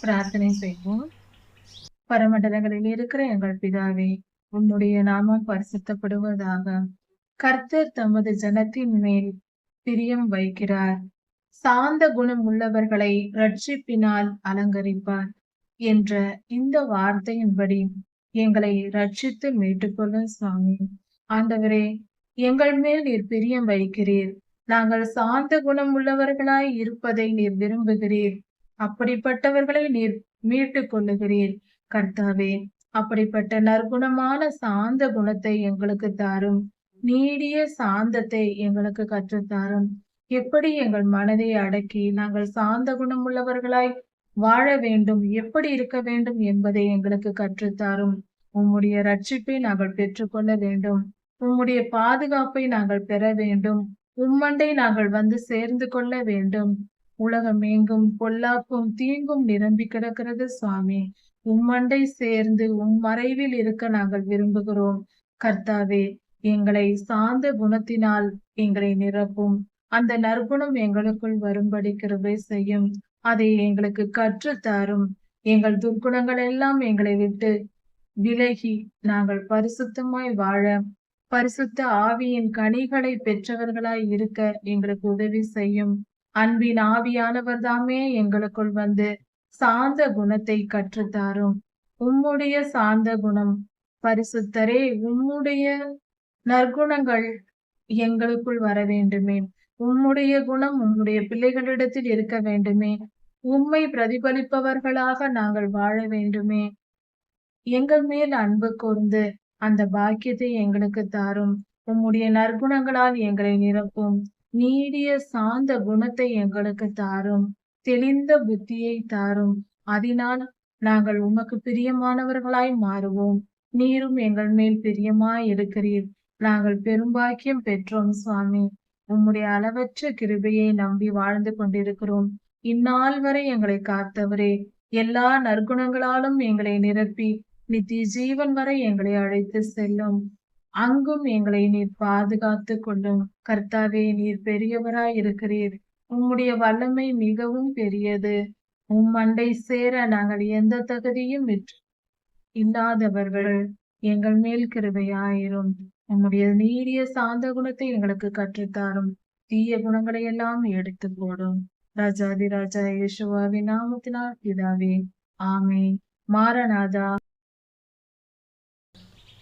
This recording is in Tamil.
பிரார்த்தனை செய்வோம். பரமண்டலங்களில் இருக்கிற எங்கள் பிதாவே உன்னுடைய நாமம் பரிசுத்தப்படுவதாக கர்த்தர் தமது ஜனத்தின் மேல் பிரியம் வைக்கிறார். சாந்த குணம் உள்ளவர்களை ரட்சிப்பினால் அலங்கரிப்பார் என்ற இந்த வார்த்தையின்படி எங்களை ரட்சித்து மீட்டுக்கொள்ளும் சுவாமி. ஆண்டவரே எங்கள் மேல் நீர் பிரியம் வைக்கிறீர். நாங்கள் சாந்த குணம் உள்ளவர்களாய் இருப்பதை நீர் விரும்புகிறீர். அப்படிப்பட்டவர்களை நீர் மீட்டு கொள்ளுகிறீர். கர்த்தாவே அப்படிப்பட்ட நற்குணமான சாந்த குணத்தை எங்களுக்கு தாரும். நீடிய சாந்தத்தை எங்களுக்கு கற்றுத்தாரும். எப்படி எங்கள் மனதை அடக்கி நாங்கள் சாந்த குணம் உள்ளவர்களாய் வாழ வேண்டும் எப்படி இருக்க வேண்டும் என்பதை எங்களுக்கு கற்றுத்தாரும். உம்முடைய ரட்சிப்பை நாங்கள் பெற்றுக்கொள்ள வேண்டும். உம்முடைய பாதுகாப்பை நாங்கள் பெற வேண்டும். உம்மண்டை நாங்கள் வந்து சேர்ந்து கொள்ள வேண்டும். உலகம் எங்கும் பொல்லாப்பும் தீங்கும் நிரம்பி கிடக்கிறது சுவாமி உம்மண்டை சேர்ந்து உம் மறைவில் இருக்க நாங்கள் விரும்புகிறோம். கர்த்தாவே எங்களை சாந்த குணத்தினால் எங்களை நிரப்பும். அந்த நற்குணம் எங்களுக்குள் வரும்படி கிருபை செய்யும். அதை எங்களுக்கு கற்றுத்தாரும் எங்கள் துர்க்குணங்கள் எல்லாம் எங்களை விட்டு விலகி நாங்கள் பரிசுத்தமாய் வாழ பரிசுத்த ஆவியின் கனிகளை பெற்றவர்களாய் இருக்க எங்களுக்கு உதவி செய்யும். அன்பின் ஆவியானவர் தாமே எங்களுக்குள் வந்து சாந்த குணத்தை கற்றுத்தாரும். உம்முடைய சாந்த குணம் பரிசுத்தரே உம்முடைய நற்குணங்கள் எங்களுக்குள் வர வேண்டுமே. உம்முடைய குணம் உம்முடைய பிள்ளைகளிடத்தில் இருக்க வேண்டுமே. உம்மை பிரதிபலிப்பவர்களாக நாங்கள் வாழ வேண்டுமே. எங்கள் மேல் அன்பு கூர்ந்து அந்த பாக்கியத்தை எங்களுக்கு தாரும். உம்முடைய நற்குணங்களால் எங்களை நிரப்பும். நீடிய சாந்த குணத்தை எங்களுக்கு தாரும் தெளிந்த புத்தியை தாரும். அதனால் நாங்கள் உமக்கு பிரியமானவர்களாய் மாறுவோம். நீரும் எங்கள் மேல் பிரியமாய் இருக்கிறீர். நாங்கள் பெரும்பாக்கியம் பெற்றோம் சுவாமி. உம்முடைய அளவற்ற கிருபையை நம்பி வாழ்ந்து கொண்டிருக்கிறோம். இந்நாள் வரை எங்களை காத்தவரே. எல்லா நற்குணங்களாலும் எங்களை நிரப்பி நித்திய ஜீவன் வரை எங்களை அழைத்து செல்லும். அங்கும் எங்களை நீர் பாதுகாத்து கொள்ளும். கர்த்தாவே நீர் பெரியவராய் இருக்கிறீர் உம்முடைய வல்லமை மிகவும் பெரியது. உம் மண்டை சேர நாங்கள் எந்த தகுதியும் இல்லாதவர்கள். எங்கள் மேல் கிருபையாயிரும். உம்முடைய நீடிய சாந்த குணத்தை எங்களுக்கு கற்றுத்தாரும். தீய குணங்களை எல்லாம் எடுத்து போடும். ராஜாதி ராஜா யேசுவாவின் நாமத்தினால் பிதாவே. ஆமே மாரநாதா